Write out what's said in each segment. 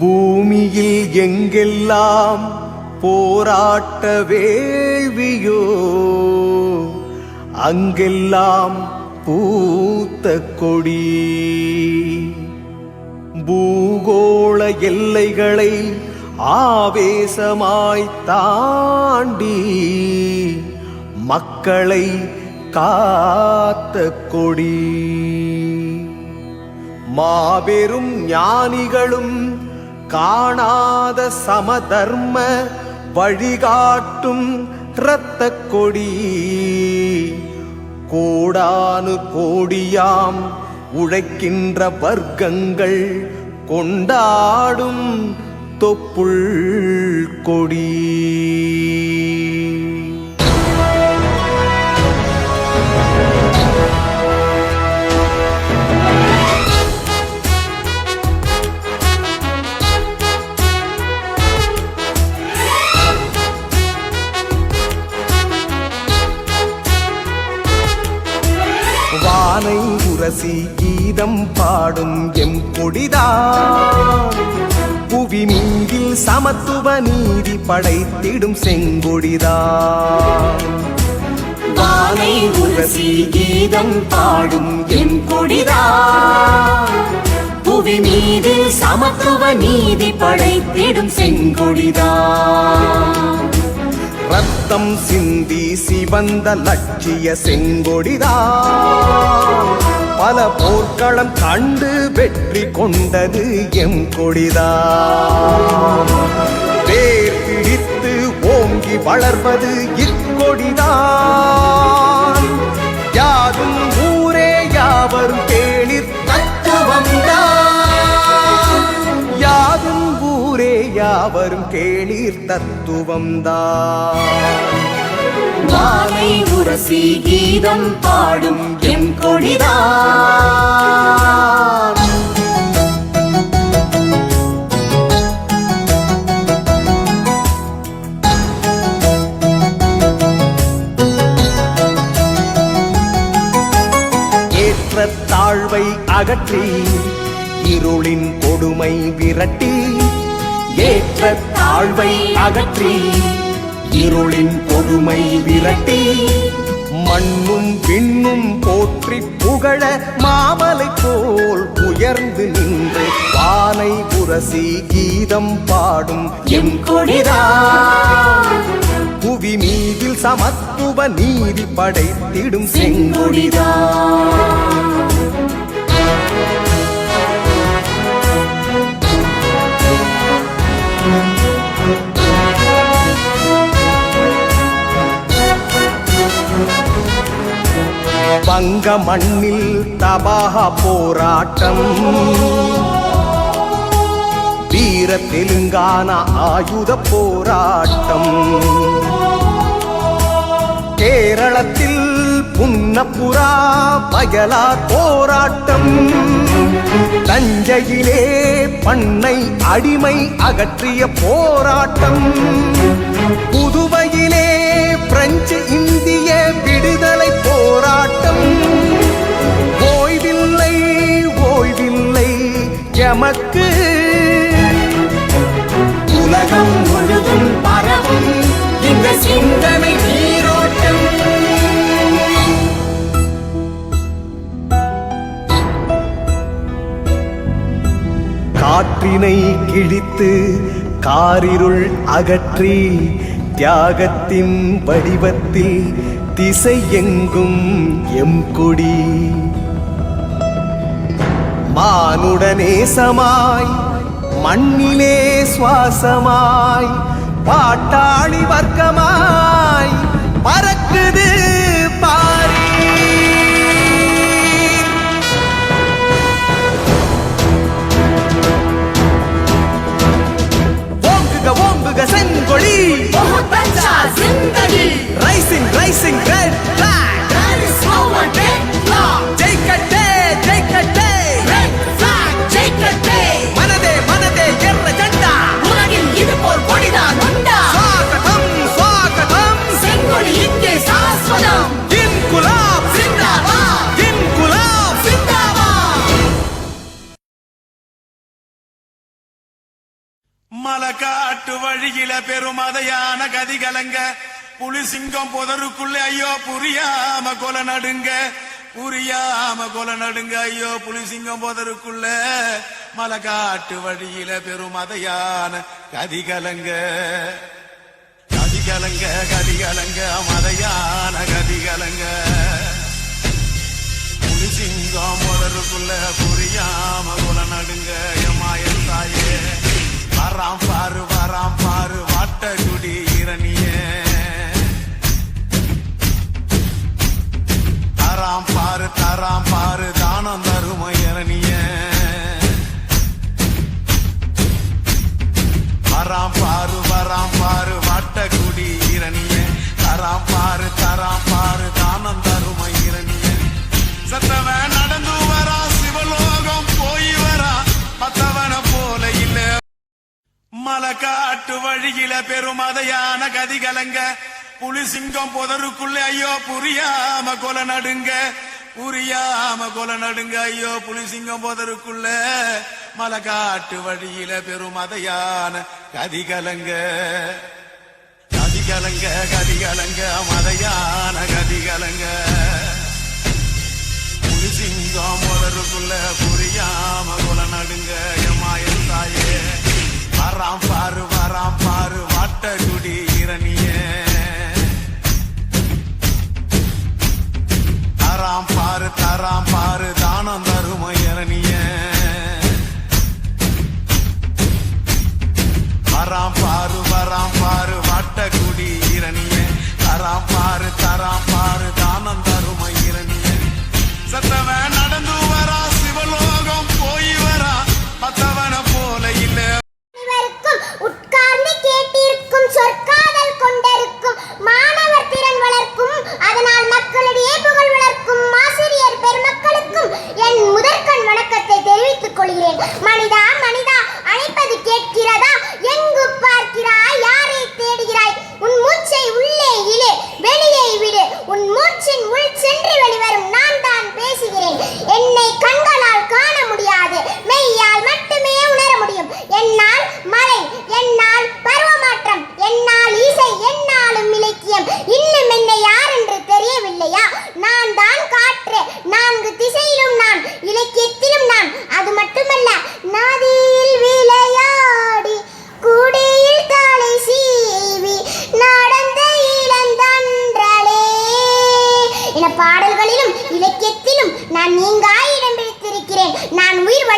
பூமியில் எங்கெல்லாம் போராட்ட வேள்வியோ அங்கெல்லாம் பூத்த கொடி. பூகோள எல்லைகளை ஆவேசமாய் தாண்டி மக்களை காத்த கொடி. மாபெரும் ஞானிகளும் காணாத சமதர்ம வழிகாட்டும் இரத்த கொடி கோடானு கோடியாம் உழைக்கின்ற வர்க்கங்கள் கொண்டாடும் தொப்புள் கொடி. வானை உரசி கீதம் பாடும் எம் கொடிதான் புவி மீதில் சமத்துவ நீதி படைத்திடும் செங்கொடிதான் வானை உரசி கீதம் பாடும் எம் கொடிதான் புவி மீது சமத்துவ நீதி படைத்திடும் செங்கொடிதான் ரத்தம் சிந்தி சிவந்த லட்சிய செங்கொடிதான் பல போர்க்களம் கண்டு வெற்றி கொண்டது எம் கொடிதா. வேர் பிடித்து ஓங்கி வளர்வது இக்கொடிதான். யாரும் ஊரே யாவரும் யாவரும் கேளீர் தத்துவம்தான். உரசி கீதம் பாடும் என் கொடிதான். ஏற்ற தாழ்வை அகற்றி இருளின் கொடுமை விரட்டி ஏற்ற தாழ்வை அகற்றி இருளின் பொறுமை விரட்டி மண்ணும் விண்ணும் போற்றி புகழ மாமலை போல் உயர்ந்து நின்று பானை புரசி கீதம் பாடும் எம் கொடிதா. புவி மீதில் சமத்துவ நீதி படைத்திடும் செங்கொடிதா. வங்க மண்ணில் தபாக போராட்டம். வீர தெலுங்கானா ஆயுத போராட்டம். கேரளத்தில் புன்னப்புரா பயலா போராட்டம். தஞ்சையிலே பண்ணை அடிமை அகற்றிய போராட்டம். புதுவையிலே பிரெஞ்சு எமக்கு உலகம் முழுதும் பரவும் இந்த சிந்தனை நீரோட்டம். காற்றினை கிழித்து காரிருள் அகற்றி தியாகத்தின் வடிவத்தில் திசை எங்கும் எம் கொடி. மானுடனே சமாய் மண்ணிலே சுவாசமாய் பாட்டாளி வர்க்கமாய் பெருமதையான கதி கலங்க புலி சிங்கம் புதருக்குள்ளே ஐயோ புரியாம கொலை நடுங்க. புரியாம கொலை நடுங்க ஐயோ புலி சிங்கம் போதருக்குள்ள. மலகாட்டு வழியில பெருமதையான கதி கலங்க கதி கலங்க கதி கலங்க மதையான கதி கலங்க புலி சிங்கம் போதருக்குள்ள புரியாம குல நடுங்க. எம்மாயன் தாயே. வராம் பாரு வராம் பாரு வர காட்டு வழியில பெருமதையான கதி கலங்க புலி சிங்கம் புதருக்குள்ள ஐயோ புரியாம கொலை நடுங்க. புரியாம கொலை நடுங்க ஐயோ புலி சிங்கம் புதருக்குள்ள. காட்டு வழியில பெருமதையான கதி கலங்க கதி கலங்க கதி கலங்க மதையா வராம் பாரு வராம் பாரு வாட்ட குடி இரணியே. தராம் பாரு தராம்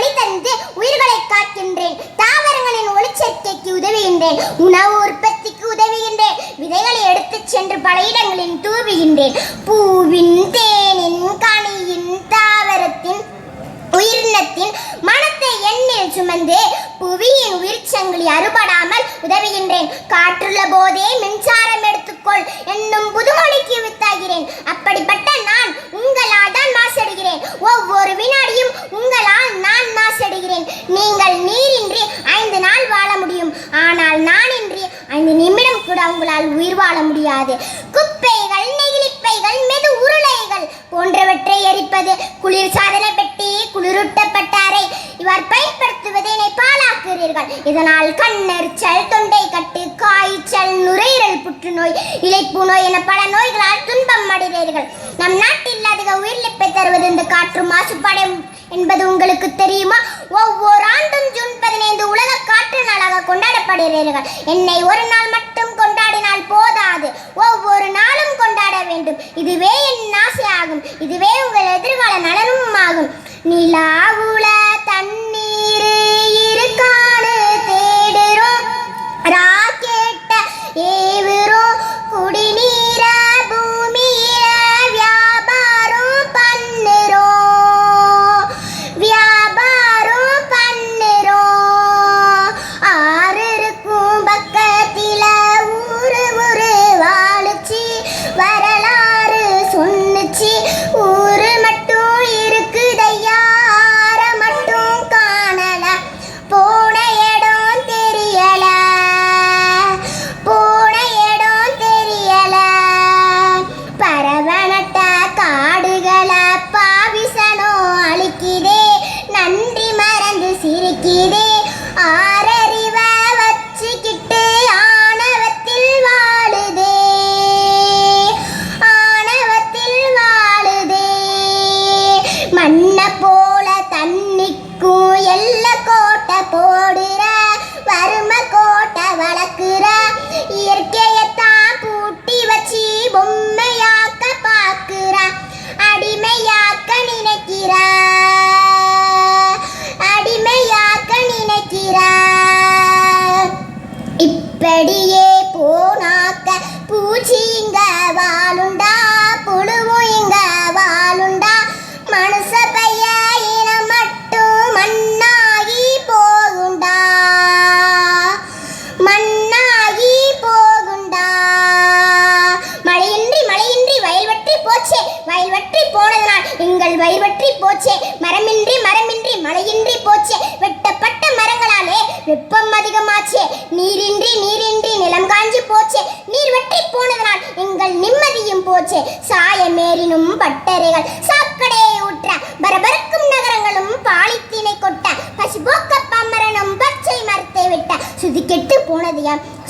ஒளி தந்து உயிர்களை காக்கின்றேன். தாவரங்களின் ஒளிச்சேர்க்கைக்கு உதவுகின்றேன். உணவு உற்பத்திக்கு உதவுகின்றேன். விதைகளை எடுத்துச் சென்று பல இடங்களில் தூவுகின்றேன். பூவின் தேனின் கனியின் தாவரத்தின் உயிரினத்தின் மனத்தை எண்ணில் சுமந்து புவியின் உயிர்ச்சங்கிலி அறுபடாமல் உதவுகின்றேன். காற்றுள்ள போதே மின்சாரம் எடுத்துக்கொள். என்னும் புதுமொழிக்கு வித்த இதனால் கண்ணெரிச்சல் தொண்டை கட்டு காய்ச்சல் நுரையீரல் புற்றுநோய் இழைப்பு நோய் என பல நோய்களால் துன்பம் அடைகிறீர்கள். நம் நாட்டில் அதிக உயிரிழப்பை தருவது இந்த காற்று மாசுபாடு என்பது உங்களுக்கு தெரியுமா? ஒவ்வொரு ஆண்டும் ஜூன் பதினைந்து உலக காற்று நாளாக கொண்டாடப்படுகிறீர்கள். என்னை ஒரு நாள் மட்டும் கொண்டாடினால் போதாது. ஒவ்வொரு நாளும் கொண்டாட வேண்டும். இதுவே என் ஆசையாகும். இதுவே உங்கள் எதிர்கால நலனும் ஆகும். நிலா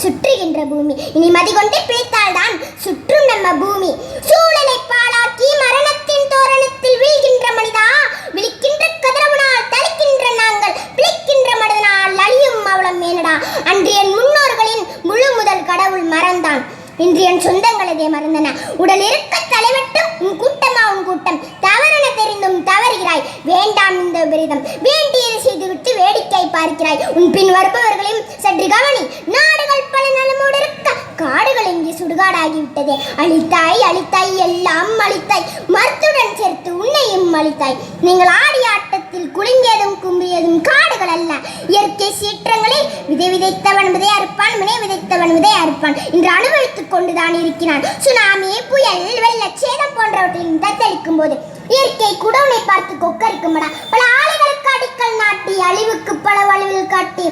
சுற்றுகின்ற பூமி. இனி மதி கொண்டு பிழைத்தால்தான் சுற்றும் நம்ம பூமி. சூழலை பாழாக்கி மரணத்தின் தோரணத்தில் வீழ்கின்ற மனிதா விழிக்கின்ற கதிரவனால் தளிக்கின்ற நாங்கள் பிழைக்கின்ற மனிதனால் அழியும் அவலம் மேனடா அன்று என் முன்னோர்களின் முழு முதல் கடவுள் மறந்தான். இன்று என் சொந்தங்கள் சொந்தங்களதே மறந்தன. உடல் இருக்க தலைவட்டும் உன் கூட்டமா உன் கூட்டம். தவறென தெரிந்தும் தவறுகிறாய். வேண்டாம் இந்த விரதம். வேண்டியதை செய்துவிட்டு வேடி வேடிக்கை பார்க்கிறாய். உன் பின் வருபவர்களையும் சற்று கவனி. நாடுகள் பல நலமோடு இருக்க காடுகள் இங்கே சுடுகாடாகிவிட்டதே. அழித்தாய் அழித்தாய் எல்லாம் அழித்தாய். மருத்துடன் சேர்த்து உன்னையும் அழித்தாய். நீங்கள் ஆடி ஆட்டத்தில் குலுங்கியதும் கும்பியதும் காடுகள் அல்ல. இயற்கை சீற்றங்களில் விதை விதைத்தவன் விதை அறுப்பான் வினை விதைத்தவன் விதை அறுப்பான். இன்று அனுபவித்துக் கொண்டுதான் இருக்கிறான். சுனாமி புயல் வெள்ளச்சேதம் போன்றவற்றில் தத்தளிக்கும் போது இயற்கை குடவுனை பார்த்து கொக்கரிக்குமடா பல ஆலை அடிக்கல் நாட்டி அழிவுக்கு பல வழிவில் காட்டி.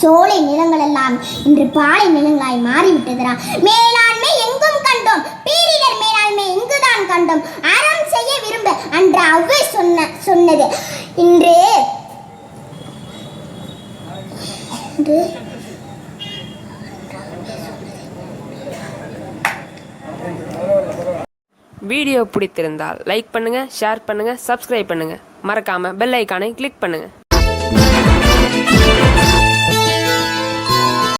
சோலை நிலங்கள் எல்லாம் இன்று பாலை நிலங்களாய் மாறிவிட்டதுரா? மேலாண்மை எங்கும் கண்டோம். பேரிடர் மேலாண்மை எங்குதான் கண்டோம். அறம் செய்ய விரும்ப அன்று அவ்வை சொன்ன சொன்னது. இன்று வீடியோ பிடித்திருந்தால் லைக் பண்ணுங்கள் ஷேர் பண்ணுங்கள் சப்ஸ்கிரைப் பண்ணுங்கள் மறக்காமல் பெல் ஐக்கானை கிளிக் பண்ணுங்கள்